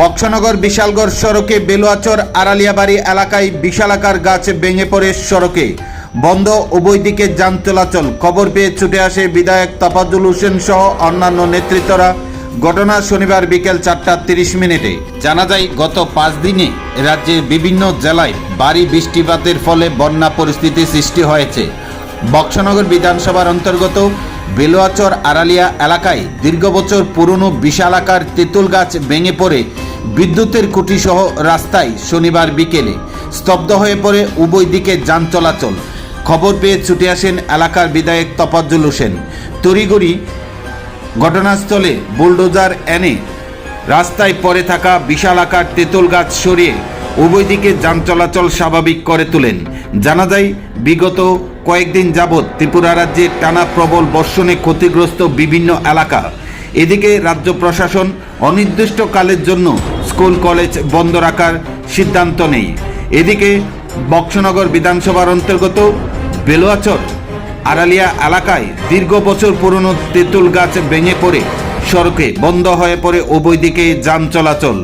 বক্সনগর বিশালগড় সড়কে বেলুয়াচর আড়ালিয়াবাড়ি এলাকায় বিশালাকার গাছ ভেঙে পড়ে সড়কে। বন্ধ উভয় দিকে যান চলাচল। খবর পেয়ে ছুটে আসে বিধায়ক তফাজুল হোসেন সহ অন্যান্য নেতৃত্বরা। ঘটনা শনিবার বিকেল চারটা তিরিশ মিনিটে। জানা যায়, গত পাঁচ দিনে রাজ্যের বিভিন্ন জেলায় ভারী বৃষ্টিপাতের ফলে বন্যা পরিস্থিতি সৃষ্টি হয়েছে। বক্সনগর বিধানসভার অন্তর্গত বেলুয়াচর আড়ালিয়া এলাকায় দীর্ঘ বছর পুরনো বিশালাকার তেঁতুল গাছ ভেঙে পড়ে বিদ্যুতের খুঁটিসহ রাস্তায় শনিবার বিকেলে স্তব্ধ হয়ে পড়ে উভয় দিকে যান চলাচল। খবর পেয়ে ছুটে আসেন এলাকার বিধায়ক তফাজ্জুল হোসেন। তড়িগড়ি ঘটনাস্থলে বুলডোজার এনে রাস্তায় পড়ে থাকা বিশাল আকার তেঁতুল গাছ সরিয়ে উভয় দিকে যান চলাচল স্বাভাবিক করে তোলেন। জানা যায়, বিগত কয়েকদিন যাবৎ ত্রিপুরা রাজ্যে টানা প্রবল বর্ষণে ক্ষতিগ্রস্ত বিভিন্ন এলাকা। এদিকে রাজ্য প্রশাসন অনির্দিষ্টকালের জন্য স্কুল, কলেজ বন্ধ রাখার সিদ্ধান্ত নেই। এদিকে বক্সনগর বিধানসভার অন্তর্গত বেলোয়াচর আড়ালিয়া এলাকায় দীর্ঘ বছর পুরনো তেঁতুল গাছ ভেঙে পড়ে। সড়কে বন্ধ হয়ে পড়ে উভয় দিকে যান চলাচল।